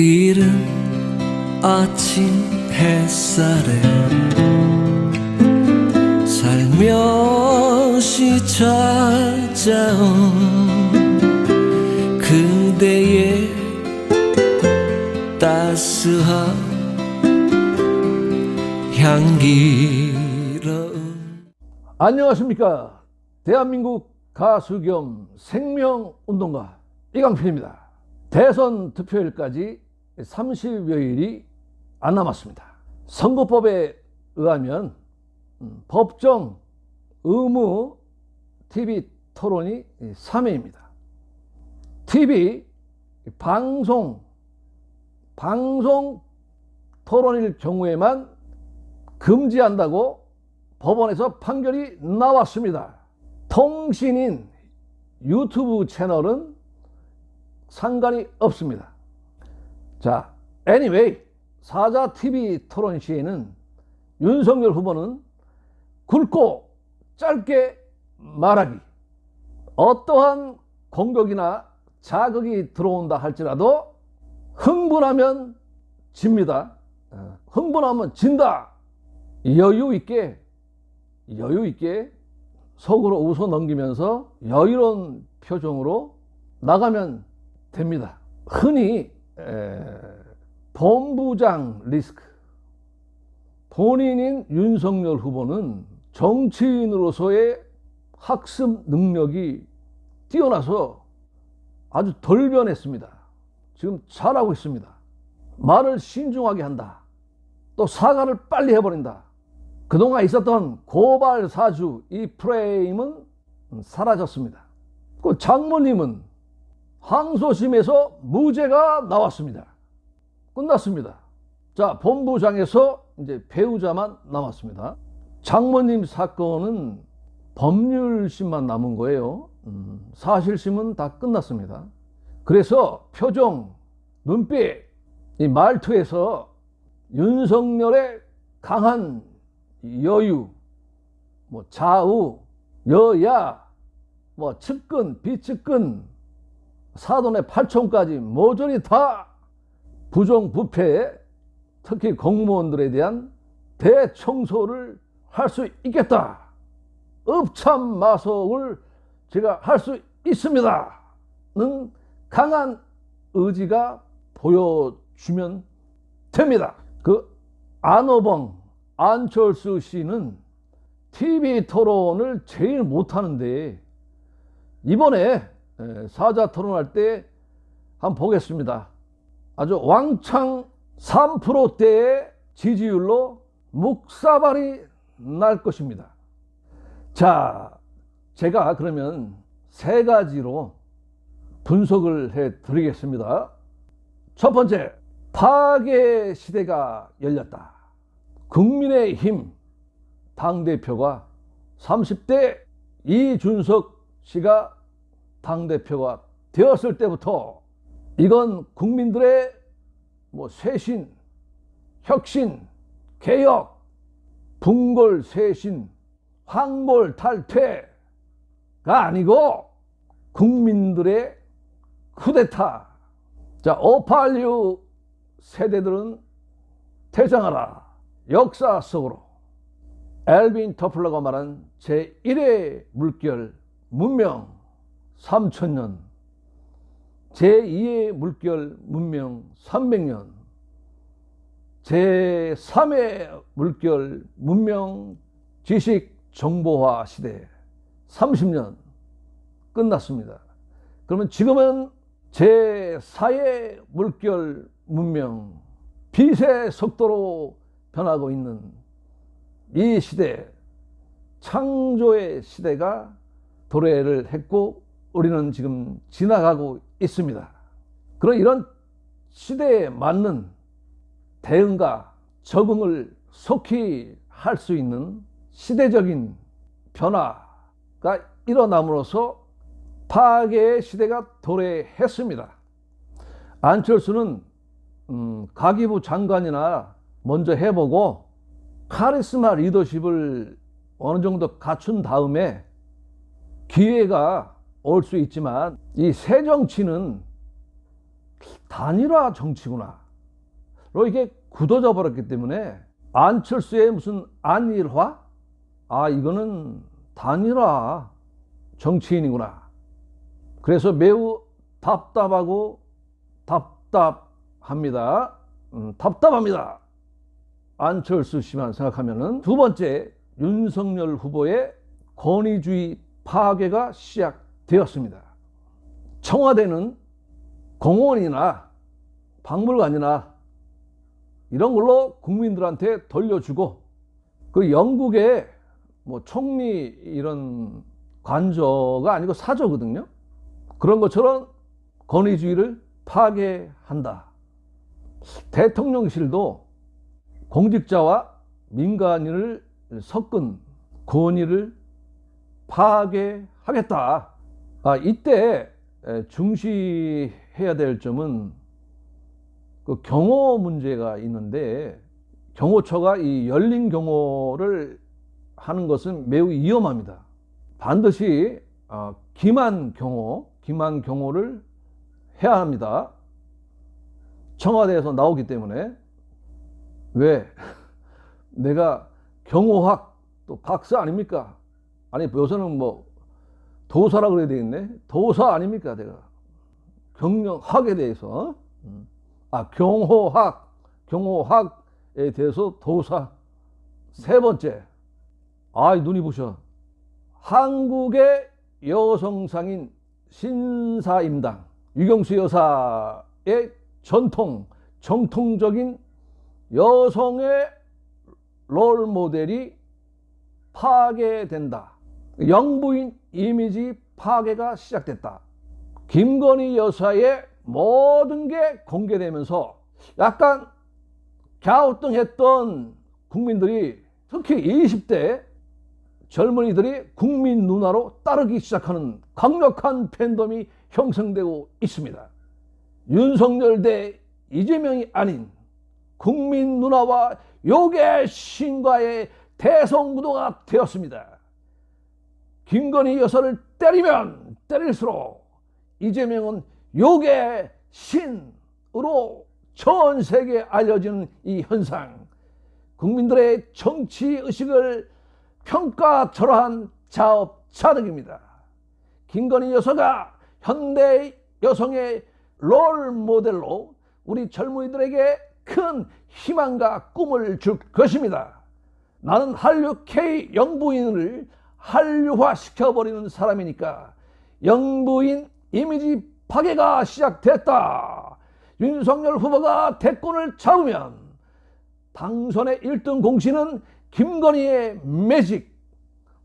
이른 아침 햇살에 살며시 찾아온 그대의 따스한 향기로운 안녕하십니까. 대한민국 가수 겸 생명운동가 이강필입니다. 대선 투표일까지 30여일이 안 남았습니다. 선거법에 의하면 음, 법정 의무 TV 토론이 3회입니다. TV 방송 방송 토론일 경우에만 금지한다고 법원에서 판결이 나왔습니다. 통신인 유튜브 채널은 상관이 없습니다. 자, anyway, 사자 TV 토론 시에는 윤석열 후보는 굵고 짧게 말하기, 어떠한 공격이나 자극이 들어온다 할지라도 흥분하면 집니다. 어, 흥분하면 진다. 여유 있게 여유 있게 속으로 웃어 넘기면서 여유로운 표정으로 나가면 됩니다. 흔히 에, 본부장 리스크 본인인 윤석열 후보는 정치인으로서의 학습 능력이 뛰어나서 아주 덜 변했습니다. 지금 잘하고 있습니다. 말을 신중하게 한다. 또 사과를 빨리 해버린다. 그동안 있었던 고발 사주 이 프레임은 사라졌습니다. 그 장모님은 항소심에서 무죄가 나왔습니다. 끝났습니다. 자, 본부장에서 이제 배우자만 남았습니다. 장모님 사건은 법률심만 남은 거예요. 음, 사실심은 다 끝났습니다. 그래서 표정, 눈빛, 이 말투에서 윤석열의 강한 여유, 뭐 좌우, 여야, 뭐 측근, 비측근, 사돈의 팔촌까지 모조리 다 부정부패, 특히 공무원들에 대한 대청소를 할 수 있겠다. 업참 마속을 제가 할 수 있습니다.는 강한 의지가 보여주면 됩니다. 그 안호봉 안철수 씨는 TV 토론을 제일 못하는데 이번에 사자 토론할 때 한번 보겠습니다. 아주 왕창 3%대의 지지율로 묵사발이 날 것입니다. 자, 제가 그러면 세 가지로 분석을 해 드리겠습니다. 첫 번째, 파괴 시대가 열렸다. 국민의힘 당대표가 30대 이준석 씨가 당대표가 되었을 때부터 이건 국민들의 뭐 쇄신, 혁신, 개혁, 분골 쇄신, 황골 탈퇴가 아니고 국민들의 쿠데타. 자, 586 세대들은 퇴장하라. 역사 속으로 엘빈 터플러가 말한 제1의 물결 문명 3천년 제2의 물결 문명 300년 제3의 물결 문명 지식 정보화 시대 30년 끝났습니다. 그러면 지금은 제4의 물결 문명 빛의 속도로 변하고 있는 이 시대, 창조의 시대가 도래를 했고 우리는 지금 지나가고 있습니다. 그런 이런 시대에 맞는 대응과 적응을 속히 할 수 있는 시대적인 변화가 일어남으로써 파괴의 시대가 도래했습니다. 안철수는 음, 가기부 장관이나 먼저 해보고 카리스마 리더십을 어느 정도 갖춘 다음에 기회가 올 수 있지만 이 새 정치는 단일화 정치구나. 로 이게 굳어져 버렸기 때문에 안철수의 무슨 안일화? 아, 이거는 단일화 정치인이구나. 그래서 매우 답답하고 답답합니다. 음, 답답합니다. 안철수 씨만 생각하면은 두 번째 윤석열 후보의 권위주의 파괴가 시작 되었습니다. 청와대는 공원이나 박물관이나 이런 걸로 국민들한테 돌려주고 그 영국의 뭐 총리 이런 관저가 아니고 사저거든요. 그런 것처럼 권위주의를 파괴한다. 대통령실도 공직자와 민간인을 섞은 권위를 파괴하겠다. 아, 이때 에, 중시해야 될 점은 그 경호 문제가 있는데 경호처가 이 열린 경호를 하는 것은 매우 위험합니다. 반드시 어, 기만 경호, 기만 경호를 해야 합니다. 청와대에서 나오기 때문에 왜 내가 경호학 또 박사 아닙니까? 아니 요새는 뭐 도사라 그래야 되겠네. 도사 아닙니까 내가? 경영학에 대해서. 음. 아 경호학. 경호학에 대해서 도사. 세 번째. 아 눈이 부셔. 한국의 여성상인 신사임당. 유경수 여사의 전통 정통적인 여성의 롤 모델이 파괴된다. 영부인 이미지 파괴가 시작됐다. 김건희 여사의 모든 게 공개되면서 약간 갸우뚱했던 국민들이 특히 20대 젊은이들이 국민 누나로 따르기 시작하는 강력한 팬덤이 형성되고 있습니다. 윤석열 대 이재명이 아닌 국민 누나와 요괴 신과의 대성구도가 되었습니다. 김건희 여사를 때리면 때릴수록 이재명은 요괴 신으로 전 세계에 알려지는 이 현상. 국민들의 정치 의식을 평가절하한 자업자득입니다. 김건희 여사가 현대 여성의 롤 모델로 우리 젊은이들에게 큰 희망과 꿈을 줄 것입니다. 나는 한류 K 영부인을 한류화 시켜버리는 사람이니까 영부인 이미지 파괴가 시작됐다. 윤석열 후보가 대권을 잡으면 당선의 1등 공신은 김건희의 매직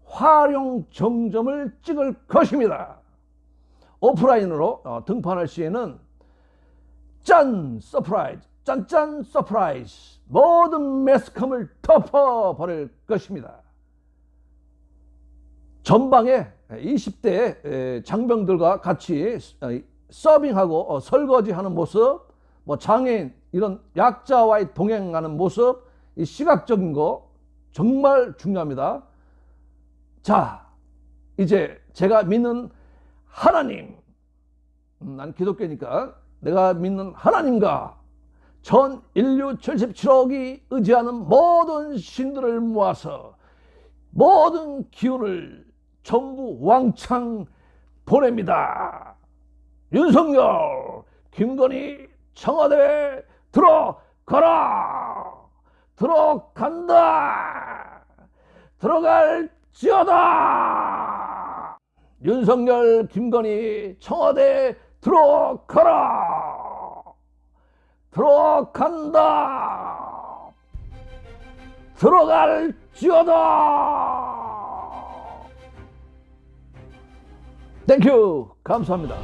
활용 정점을 찍을 것입니다. 오프라인으로 어, 등판할 시에는 짠 서프라이즈 짠짠 서프라이즈 모든 매스컴을 덮어버릴 것입니다. 전방에 20대 장병들과 같이 어, 서빙하고 어, 설거지하는 모습, 뭐 장애인 이런 약자와의 동행하는 모습, 이 시각적인 거 정말 중요합니다. 자, 이제 제가 믿는 하나님, 음, 난 기독교니까 내가 믿는 하나님과 전 인류 77억이 의지하는 모든 신들을 모아서 모든 기운을 전부 왕창 보냅니다. 윤석열, 김건희 청와대 들어가라! 들어간다! 들어갈지어다! 윤석열, 김건희 청와대 들어가라! 들어간다! 들어갈지어다! 땡큐 감사합니다.